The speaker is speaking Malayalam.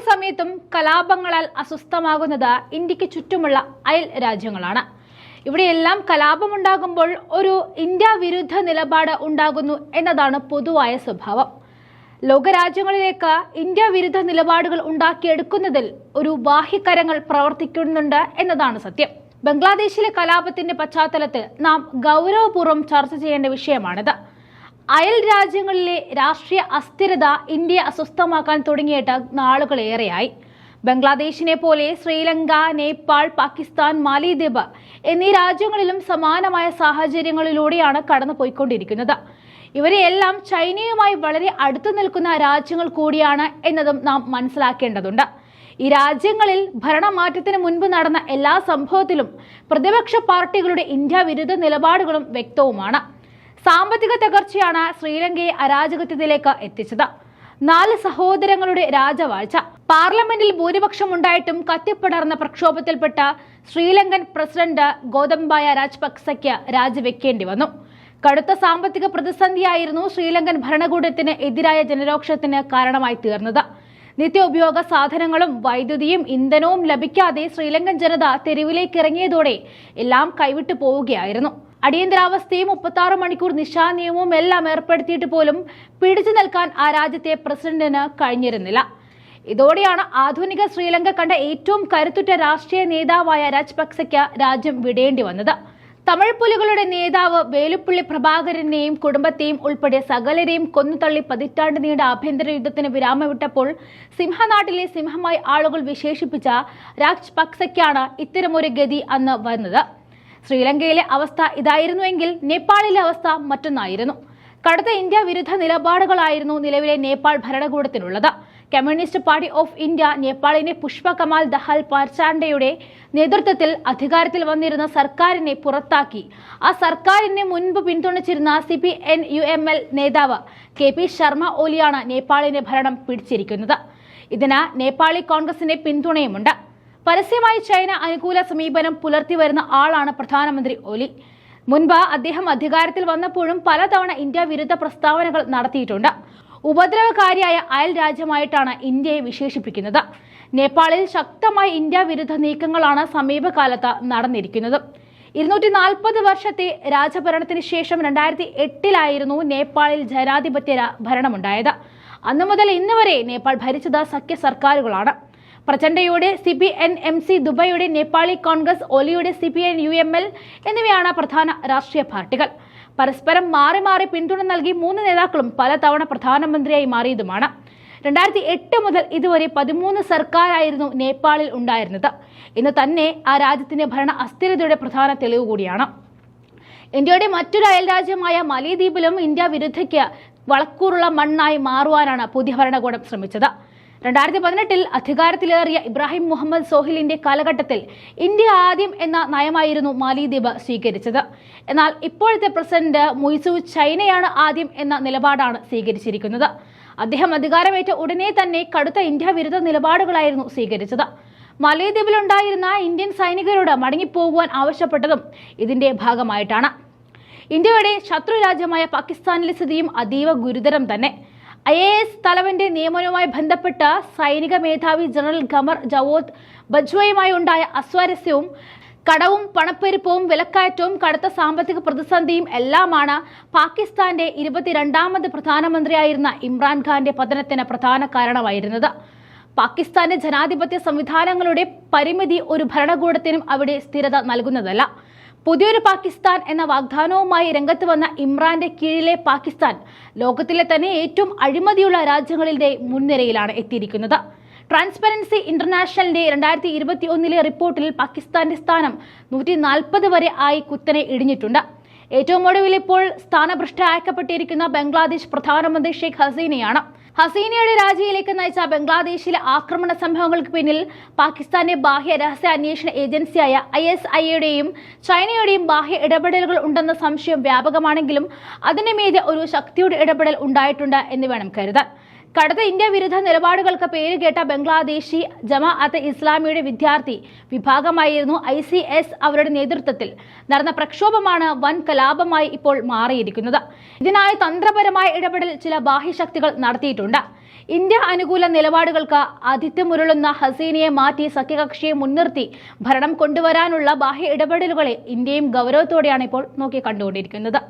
സമയത്തും കലാപങ്ങളാൽ അസ്വസ്ഥമാകുന്നത് ഇന്ത്യയ്ക്ക് ചുറ്റുമുള്ള അയൽ രാജ്യങ്ങളാണ്. ഇവിടെയെല്ലാം കലാപമുണ്ടാകുമ്പോൾ ഒരു ഇന്ത്യ വിരുദ്ധ നിലപാട് ഉണ്ടാകുന്നു എന്നതാണ് പൊതുവായ സ്വഭാവം. ലോകരാജ്യങ്ങളിലേക്ക് ഇന്ത്യ വിരുദ്ധ നിലപാടുകൾ ഉണ്ടാക്കിയെടുക്കുന്നതിൽ ഒരു ബാഹ്യകരങ്ങൾ പ്രവർത്തിക്കുന്നുണ്ട് എന്നതാണ് സത്യം. ബംഗ്ലാദേശിലെ കലാപത്തിന്റെ പശ്ചാത്തലത്തിൽ നാം ഗൗരവപൂർവം ചർച്ച ചെയ്യേണ്ട വിഷയമാണിത്. അയൽ രാജ്യങ്ങളിലെ രാഷ്ട്രീയ അസ്ഥിരത ഇന്ത്യ അസ്വസ്ഥമാക്കാൻ തുടങ്ങിയിട്ട് നാളുകളേറെയായി ബംഗ്ലാദേശിനെ പോലെ ശ്രീലങ്ക നേപ്പാൾ പാകിസ്ഥാൻ മാലിദ്വീപ് എന്നീ രാജ്യങ്ങളിലും സമാനമായ സാഹചര്യങ്ങളിലൂടെയാണ് കടന്നുപോയിക്കൊണ്ടിരിക്കുന്നത്. ഇവരെയെല്ലാം ചൈനയുമായി വളരെ അടുത്തു നിൽക്കുന്ന രാജ്യങ്ങൾ കൂടിയാണ് എന്നതും നാം മനസ്സിലാക്കേണ്ടതുണ്ട്. ഈ രാജ്യങ്ങളിൽ ഭരണമാറ്റത്തിന് മുൻപ് നടന്ന എല്ലാ സംഭവത്തിലും പ്രതിപക്ഷ പാർട്ടികളുടെ ഇന്ത്യ വിരുദ്ധ നിലപാടുകളും വ്യക്തവുമാണ്. സാമ്പത്തിക തകർച്ചയാണ് ശ്രീലങ്കയെ അരാജകത്വത്തിലേക്ക് എത്തിച്ചത്. നാല് സഹോദരങ്ങളുടെ രാജവാഴ്ച. പാർലമെന്റിൽ ഭൂരിപക്ഷം ഉണ്ടായിട്ടും കത്തിപ്പടർന്ന പ്രക്ഷോഭത്തിൽപ്പെട്ട ശ്രീലങ്കൻ പ്രസിഡന്റ് ഗോതംബായ രാജപക്സയ്ക്ക് രാജിവെക്കേണ്ടി വന്നു. കടുത്ത സാമ്പത്തിക പ്രതിസന്ധിയായിരുന്നു ശ്രീലങ്കൻ ഭരണകൂടത്തിന് എതിരായ ജനരോക്ഷത്തിന് കാരണമായി തീർന്നത്. നിത്യോപയോഗ സാധനങ്ങളും വൈദ്യുതിയും ഇന്ധനവും ലഭിക്കാതെ ശ്രീലങ്കൻ ജനത തെരുവിലേക്ക് ഇറങ്ങിയതോടെ എല്ലാം കൈവിട്ടു പോവുകയായിരുന്നു. അടിയന്തരാവസ്ഥയും മുപ്പത്തി ആറ് മണിക്കൂർ നിശാ നിശാനിയമവും എല്ലാം ഏർപ്പെടുത്തിയിട്ട് പോലും പിടിച്ചു നിൽക്കാൻ ആ രാജ്യത്തെ പ്രസിഡന്റിന് കഴിഞ്ഞിരുന്നില്ല. ഇതോടെയാണ് ആധുനിക ശ്രീലങ്ക കണ്ട ഏറ്റവും കരുത്തുറ്റ രാഷ്ട്രീയ നേതാവായ രാജപക്സയ്ക്ക് രാജ്യം വിടേണ്ടി വന്നത്. തമിഴ് പുലികളുടെ നേതാവ് വേലുപ്പള്ളി പ്രഭാകരനെയും കുടുംബത്തെയും ഉൾപ്പെടെ സകലരെയും കൊന്നുതള്ളി പതിറ്റാണ്ട് നീണ്ട ആഭ്യന്തര യുദ്ധത്തിന് വിരാമമിട്ടപ്പോൾ സിംഹനാട്ടിലെ സിംഹമായി ആളുകൾ വിശേഷിപ്പിച്ച രാജ്പക്സയ്ക്കാണ് ഇത്തരമൊരു ഗതി അന്ന് വന്നത് ശ്രീലങ്കയിലെ അവസ്ഥ ഇതായിരുന്നുവെങ്കിൽ നേപ്പാളിലെ അവസ്ഥ മറ്റൊന്നായിരുന്നു. കടുത്ത ഇന്ത്യ വിരുദ്ധ നിലപാടുകളായിരുന്നു നിലവിലെ നേപ്പാൾ ഭരണകൂടത്തിനുള്ളത് കമ്മ്യൂണിസ്റ്റ് പാർട്ടി ഓഫ് ഇന്ത്യ നേപ്പാളിനെ പുഷ്പ കമാൽ ദഹാൽ പാർച്ചാണ്ടയുടെ നേതൃത്വത്തിൽ അധികാരത്തിൽ വന്നിരുന്ന സർക്കാരിനെ പുറത്താക്കി. ആ സർക്കാരിനെ മുൻപ് പിന്തുണച്ചിരുന്ന C P N U M L നേതാവ് കെ പി ശർമ്മ ഓലിയാണ് നേപ്പാളിന്റെ ഭരണം പിടിച്ചിരിക്കുന്നത്. ഇതിന് നേപ്പാളി കോൺഗ്രസിന്റെ പിന്തുണയുമുണ്ട്. പരസ്യമായി ചൈന അനുകൂല സമീപനം പുലർത്തി വരുന്ന ആളാണ് പ്രധാനമന്ത്രി ഒലി. മുൻപ് അദ്ദേഹം അധികാരത്തിൽ വന്നപ്പോഴും പലതവണ ഇന്ത്യ വിരുദ്ധ പ്രസ്താവനകൾ നടത്തിയിട്ടുണ്ട്. ഉപദ്രവകാരിയായ അയൽ രാജ്യമായിട്ടാണ് ഇന്ത്യയെ വിശേഷിപ്പിക്കുന്നത്. നേപ്പാളിൽ ശക്തമായ ഇന്ത്യ വിരുദ്ധ നീക്കങ്ങളാണ് സമീപകാലത്ത് നടന്നിരിക്കുന്നത്. ഇരുന്നൂറ്റി നാൽപ്പത് വർഷത്തെ രാജഭരണത്തിന് ശേഷം രണ്ടായിരത്തി എട്ടിലായിരുന്നു നേപ്പാളിൽ ജനാധിപത്യ ഭരണമുണ്ടായത്. അന്നു മുതൽ ഇന്ന് വരെ നേപ്പാൾ ഭരിച്ചത് സഖ്യ സർക്കാരുകളാണ്. പ്രചണ്ഡയുടെ C P N M C ദുബൈയുടെ Nepali Congress ഒലിയുടെ C P N U M L എന്നിവയാണ് പ്രധാന രാഷ്ട്രീയ പാർട്ടികൾ. പരസ്പരം മാറി മാറി പിന്തുണ നൽകി മൂന്ന് നേതാക്കളും പലതവണ പ്രധാനമന്ത്രിയായി മാറിയതുമാണ്. രണ്ടായിരത്തി എട്ട് മുതൽ ഇതുവരെ പതിമൂന്ന് സർക്കാരായിരുന്നു നേപ്പാളിൽ ഉണ്ടായിരുന്നത്. ഇന്ന് തന്നെ ആ രാജ്യത്തിന്റെ ഭരണ അസ്ഥിരതയുടെ പ്രധാന തെളിവ് കൂടിയാണ്. ഇന്ത്യയുടെ മറ്റൊരു അയൽരാജ്യമായ മലയദ്വീപിലും ഇന്ത്യ വിരുദ്ധയ്ക്ക് വളക്കൂറുള്ള മണ്ണായി മാറുവാനാണ് പുതിയ ഭരണകൂടം ശ്രമിച്ചത്. രണ്ടായിരത്തി പതിനെട്ടിൽ അധികാരത്തിലേറിയ ഇബ്രാഹിം മുഹമ്മദ് സോഹിലിന്റെ കാലഘട്ടത്തിൽ ഇന്ത്യ ആദ്യം എന്ന നയമായിരുന്നു മാലിദ്വീപ് സ്വീകരിച്ചത്. എന്നാൽ ഇപ്പോഴത്തെ പ്രസിഡന്റ് മുയ്സു ചൈനയാണ് ആദ്യം എന്ന നിലപാടാണ് സ്വീകരിച്ചിരിക്കുന്നത്. അദ്ദേഹം അധികാരമേറ്റ ഉടനെ തന്നെ കടുത്ത ഇന്ത്യ വിരുദ്ധ നിലപാടുകളായിരുന്നു സ്വീകരിച്ചത്. മലയദ്വീപിലുണ്ടായിരുന്ന ഇന്ത്യൻ സൈനികരോട് മടങ്ങിപ്പോകുവാൻ ആവശ്യപ്പെട്ടതും ഇതിന്റെ ഭാഗമായിട്ടാണ്. ഇന്ത്യയുടെ ശത്രു രാജ്യമായ പാകിസ്ഥാനിലെ സ്ഥിതിയും അതീവ ഗുരുതരം തന്നെ. ഐ എ എസ് തലവന്റെ നിയമനവുമായി ബന്ധപ്പെട്ട് സൈനിക മേധാവി ജനറൽ ഖമർ ജവോദ് ബജ്വയുമായി ഉണ്ടായ അസ്വാരസ്യവും കടവും പണപ്പെരുപ്പവും വിലക്കയറ്റവും കടുത്ത സാമ്പത്തിക പ്രതിസന്ധിയും എല്ലാമാണ് പാകിസ്ഥാന്റെ ഇരുപത്തിരണ്ടാമത് പ്രധാനമന്ത്രിയായിരുന്ന ഇമ്രാൻഖാന്റെ പതനത്തിന് പ്രധാന കാരണമായിരുന്നത്. പാകിസ്ഥാന്റെ ജനാധിപത്യ സംവിധാനങ്ങളുടെ പരിമിതി ഒരു ഭരണകൂടത്തിനും അവിടെ സ്ഥിരത നൽകുന്നതല്ല. പുതിയൊരു പാകിസ്ഥാൻ എന്ന വാഗ്ദാനവുമായി രംഗത്ത് വന്ന ഇമ്രാന്റെ കീഴിലെ പാകിസ്ഥാൻ ലോകത്തിലെ തന്നെ ഏറ്റവും അഴിമതിയുള്ള രാജ്യങ്ങളിലെ മുൻനിരയിലാണ് എത്തിയിരിക്കുന്നത്. ട്രാൻസ്പെറൻസി ഇന്റർനാഷണലിന്റെ രണ്ടായിരത്തി ഇരുപത്തി ഒന്നിലെ റിപ്പോർട്ടിൽ പാകിസ്ഥാന്റെ സ്ഥാനം നൂറ്റി നാൽപ്പത് വരെ ആയി കുത്തനെ ഇടിഞ്ഞിട്ടുണ്ട്. ഏറ്റവും ഒടുവിൽ ഇപ്പോൾ സ്ഥാനഭ്രഷ്ടയാക്കപ്പെട്ടിരിക്കുന്ന ബംഗ്ലാദേശ് പ്രധാനമന്ത്രി ഷെയ്ഖ് ഹസീനയാണ്. ഹസീനയുടെ രാജിയിലേക്ക് നയിച്ച ബംഗ്ലാദേശിലെ ആക്രമണ സംഭവങ്ങൾക്ക് പിന്നിൽ പാകിസ്ഥാന്റെ ബാഹ്യ രഹസ്യ അന്വേഷണ ഏജൻസിയായ ഐ എസ് ഐയുടെയും ചൈനയുടെയും ബാഹ്യ ഇടപെടലുകൾ ഉണ്ടെന്ന സംശയം വ്യാപകമാണെങ്കിലും അതിനു മീതെ ഒരു ശക്തിയുടെ ഇടപെടൽ ഉണ്ടായിട്ടുണ്ട് എന്ന് വേണം കരുതാൻ. കടുത്ത ഇന്ത്യ വിരുദ്ധ നിലപാടുകൾക്ക് പേരുകേട്ട ബംഗ്ലാദേശി ജമാഅത്ത് ഇസ്ലാമിയുടെ വിദ്യാർത്ഥി വിഭാഗമായിരുന്നു ഐ സി എസ് അവരുടെ നേതൃത്വത്തിൽ. നടന്ന പ്രക്ഷോഭമാണ് വൻ കലാപമായി ഇപ്പോൾ മാറിയിരിക്കുന്നത്. ഇതിനായി തന്ത്രപരമായ ഇടപെടൽ ചില ബാഹ്യശക്തികൾ നടത്തിയിട്ടുണ്ട്. ഇന്ത്യ അനുകൂല നിലപാടുകൾക്ക് ആതിഥ്യമുരുളുന്ന ഹസീനയെ മാറ്റി സഖ്യകക്ഷിയെ മുൻനിർത്തി ഭരണം കൊണ്ടുവരാനുള്ള ബാഹ്യ ഇടപെടലുകളെ ഇന്ത്യയും ഗൗരവത്തോടെയാണ് ഇപ്പോൾ നോക്കി കണ്ടുകൊണ്ടിരിക്കുന്നത്